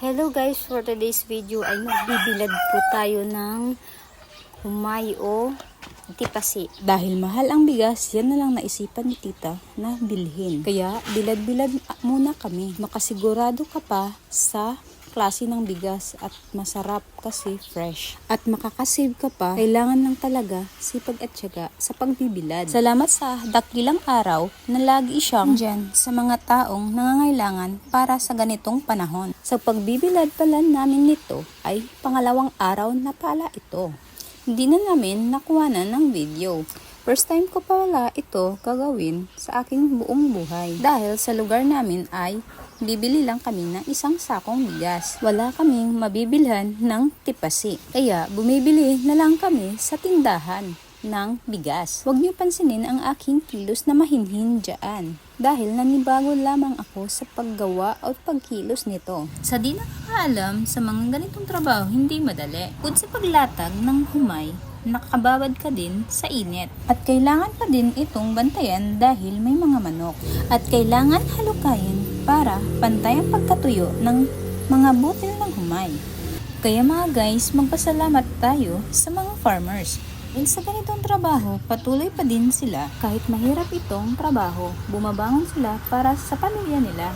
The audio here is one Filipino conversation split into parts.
Hello guys, for today's video ay magbibilad po tayo ng humay o tipasi. Dahil mahal ang bigas, yan na lang naisipan ni tita na bilhin. Kaya bilad-bilad muna kami. Makasigurado ka pa sa klase ng bigas at masarap kasi fresh. At makakasave ka pa, kailangan lang talaga sipag at syaga sa pagbibilad. Salamat sa dakilang araw na lagi siyang dyan sa mga taong nangangailangan para sa ganitong panahon. Sa pagbibilad pala namin nito ay pangalawang araw na pala ito hindi na namin nakuhanan ng video. First time ko pa wala ito gagawin sa aking buong buhay. Dahil sa lugar namin ay bibili lang kami ng isang sakong bigas. Wala kaming mabibilhan ng tipasi. Kaya bumibili na lang kami sa tindahan ng bigas. Huwag niyo pansinin ang aking kilos na mahinhin dyan dahil nanibago lamang ako sa paggawa o pagkilos nito. Sa di nakakaalam sa mga ganitong trabaho, hindi madali. Kung sa paglatag ng humay, nakakababad ka din sa init. At kailangan pa din itong bantayan dahil may mga manok. At kailangan halukayin para pantay ang pagkatuyo ng mga butil ng humay. Kaya mga guys, magpasalamat tayo sa mga farmers. Dahil sa ganitong trabaho, patuloy pa din sila kahit mahirap itong trabaho. Bumabangon sila para sa pamilya nila.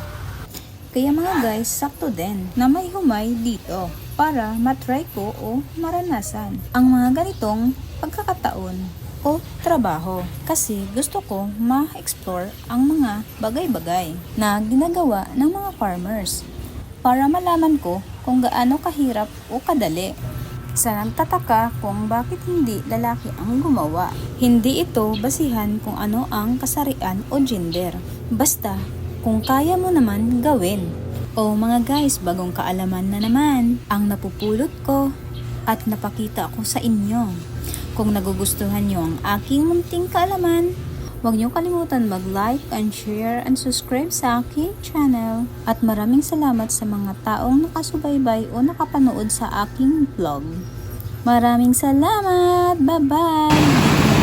Kaya mga guys, sakto din na may humay dito para matry ko o maranasan ang mga ganitong pagkakataon o trabaho kasi gusto ko ma-explore ang mga bagay-bagay na ginagawa ng mga farmers para malaman ko kung gaano kahirap o kadali sa nagtataka kung bakit hindi lalaki ang gumawa. Hindi ito basihan kung ano ang kasarian o gender. Basta, kung kaya mo naman gawin. O mga guys, bagong kaalaman na naman ang napupulot ko at napakita ko sa inyo. Kung nagugustuhan nyo ang aking munting kaalaman, Huwag niyo kalimutan mag-like and share and subscribe sa aking channel. At maraming salamat sa mga taong nakasubaybay o nakapanood sa aking vlog. Maraming salamat! Bye-bye!